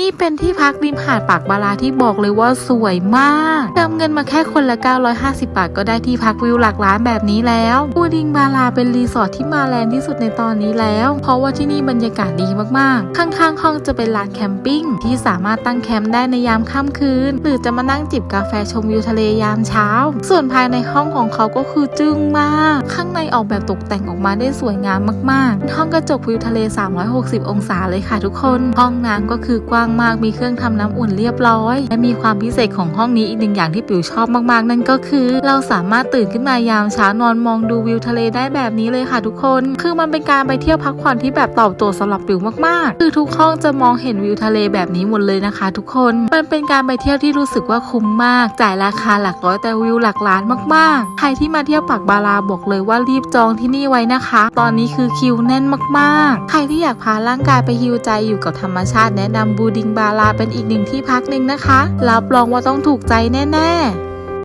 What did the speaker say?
นี่เป็นที่พักริมหาดปากบาราที่บอกเลยว่าสวยมากเติมเงินมาแค่คนละ 950 บาทก็ได้ที่พักวิวหลักล้านแบบนี้แล้วบูดิงบาราเป็นรีสอร์ทที่มาแรงที่สุดในตอนนี้แล้ว เพราะว่าที่นี่บรรยากาศดีมากๆ ข้างๆห้องจะเป็นลานแคมปิ้งที่สามารถตั้งแคมป์ได้ในยามค่ำคืน หรือจะมานั่งจิบกาแฟชมวิวทะเลยามเช้า ส่วนภายในห้องของเขาก็คือจึ้งมาก ข้างในออกแบบตกแต่งออกมาได้สวยงามมากๆ ห้องกระจกวิวทะเล 360 องศาเลยค่ะทุกคน ห้องน้ำก็คือกว้างมาก มีเครื่องทำน้ำอุ่นเรียบร้อย และมีความพิเศษของห้องนี้อีกหนึ่งอย่างที่ปิวชอบมากๆ นั่นก็คือ เราสามารถตื่นขึ้นมายามเช้านอนมองดูวิวทะเลได้แบบนี้เลยค่ะทุกคน คือมันเป็นการไปเที่ยวพักผ่อนที่แบบตอบโจทย์สำหรับปิวมากๆ คือทุกห้องจะมองเห็นวิวทะเลแบบนี้หมดเลยนะคะ ทุกคน มันเป็นการไปเที่ยวที่รู้สึกว่าคุ้มมาก จ่ายราคาหลักร้อยแต่วิวหลักล้านมากๆ ใครที่มาเที่ยวปากบาราบอกเลยว่ารีบจองที่นี่ไว้นะคะ ตอนนี้คือคิวแน่นมากๆ ใครที่อยากพาร่างกายไปฮิวใจอยู่กับธรรมชาติแนะนำบูดิงบาราเป็นอีกหนึ่งที่พักหนึ่งนะคะ รับรองว่าต้องถูกใจแน่ ๆ